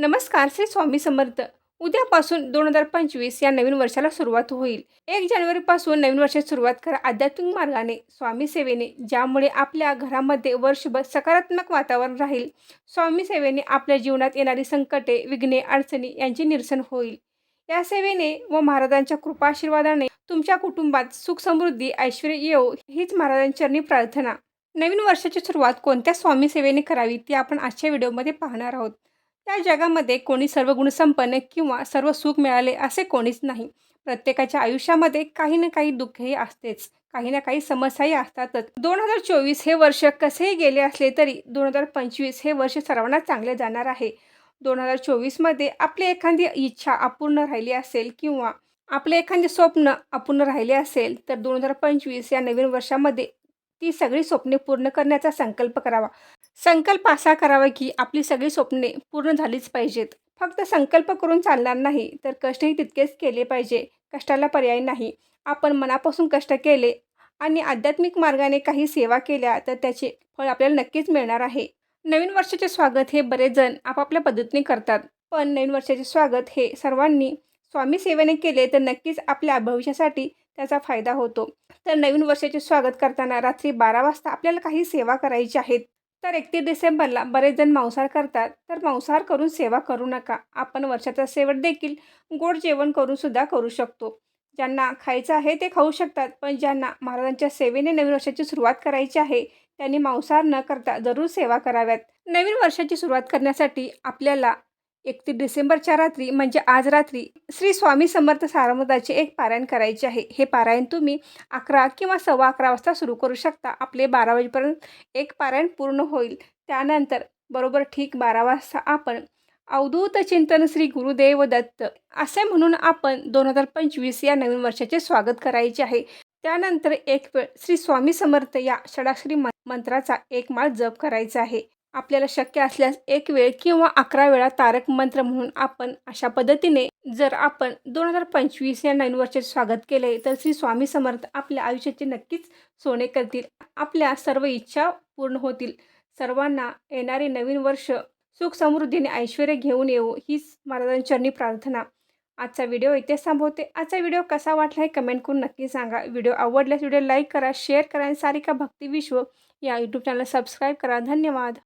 नमस्कार श्री स्वामी समर्थ. उद्यापासून दोन हजार पंचवीस या नवीन वर्षाला सुरुवात होईल. एक जानेवारीपासून नवीन वर्षाची सुरुवात करा आध्यात्मिक मार्गाने स्वामी सेवेने ज्यामुळे आपल्या घरामध्ये वर्षभर सकारात्मक वातावरण राहील. स्वामी सेवेने आपल्या जीवनात येणारी संकटे विघ्ने अडचणी यांचे निरसन होईल. या सेवेने व महाराजांच्या कृपाशीर्वादाने तुमच्या कुटुंबात सुख समृद्धी ऐश्वर येऊ हीच महाराजांचरणी प्रार्थना. नवीन वर्षाची सुरुवात कोणत्या स्वामी सेवेने करावी ती आपण आजच्या व्हिडिओमध्ये पाहणार आहोत. या जगामध्ये कोणी सर्व गुणसंपन्न किंवा सर्व सुख मिळाले असे कोणीच नाही. प्रत्येकाच्या आयुष्यामध्ये काही ना काही दुःखही असतेच. काही ना काही समस्याही असतातच. दोन हजार चोवीस हे वर्ष कसेही गेले असले तरी दोन हजार पंचवीस हे वर्ष सर्वांना चांगले जाणार आहे. दोन हजार चोवीसमध्ये आपली एखादी इच्छा अपूर्ण राहिली असेल किंवा आपले एखादे स्वप्न अपूर्ण राहिले असेल तर दोन हजार पंचवीस या नवीन वर्षामध्ये ती सगळी स्वप्ने पूर्ण करण्याचा संकल्प करावा. संकल्प असा करावा की आपली सगळी स्वप्ने पूर्ण झालीच पाहिजेत. फक्त संकल्प करून चालणार नाही तर कष्टही तितकेच केले पाहिजे. कष्टाला पर्याय नाही. आपण मनापासून कष्ट केले आणि आध्यात्मिक मार्गाने काही सेवा केल्या तर त्याचे फळ आपल्याला नक्कीच मिळणार आहे. नवीन वर्षाचे स्वागत हे बरेच जण आपापल्या पद्धतीने करतात. पण नवीन वर्षाचे स्वागत हे सर्वांनी स्वामी सेवेने केले तर नक्कीच आपल्या भविष्यासाठी त्याचा फायदा होतो. तर नवीन वर्षाचे स्वागत करताना रात्री बारा वाजता आपल्याला काही सेवा करायची आहेत. तर एकतीस डिसेंबरला बरेच जण मांसाहार करतात. तर मांसाहार करून सेवा करू नका. आपण वर्षाचा शेवट देखील गोड जेवण करून सुद्धा करू शकतो. ज्यांना खायचं आहे ते खाऊ शकतात. पण ज्यांना महाराजांच्या सेवेने नवीन वर्षाची सुरुवात करायची आहे त्यांनी मांसाहार न करता जरूर सेवा कराव्यात. नवीन वर्षाची सुरुवात करण्यासाठी आपल्याला एकतीस डिसेंबरच्या रात्री म्हणजे आज रात्री श्री स्वामी समर्थ सारमदाचे एक पारायण करायचे आहे. हे पारायण तुम्ही अकरा किंवा सव्वा अकरा वाजता सुरू करू शकता. आपले बारा वाजेपर्यंत एक पारायण पूर्ण होईल. त्यानंतर बरोबर ठीक बारा वाजता आपण अवधूत चिंतन श्री गुरुदेव दत्त असे म्हणून आपण दोन हजार पंचवीस या नवीन वर्षाचे स्वागत करायचे आहे. त्यानंतर एक वेळ श्री स्वामी समर्थ या षडाक्षरी मंत्राचा एक माळ जप करायचा आहे. आपल्याला शक्य असल्यास एक वेळ किंवा अकरा वेळा तारक मंत्र म्हणून आपण अशा पद्धतीने जर आपण दोन हजार पंचवीस या नवीन वर्षाचे स्वागत केले तर श्री स्वामी समर्थ आपल्या आयुष्याचे नक्कीच सोने करतील. आपल्या सर्व इच्छा पूर्ण होतील. सर्वांना येणारे नवीन वर्ष सुख समृद्धीने ऐश्वर घेऊन येऊ हीच महाराजांचरणी प्रार्थना. आजचा व्हिडिओ इथे संपवते आजचा व्हिडिओ कसा वाटला हे कमेंट करून नक्की सांगा. व्हिडिओ आवडल्यास व्हिडिओ लाईक करा शेअर करा आणि सारिका भक्ती विश्व या यूट्यूब चॅनल सबस्क्राईब करा. धन्यवाद.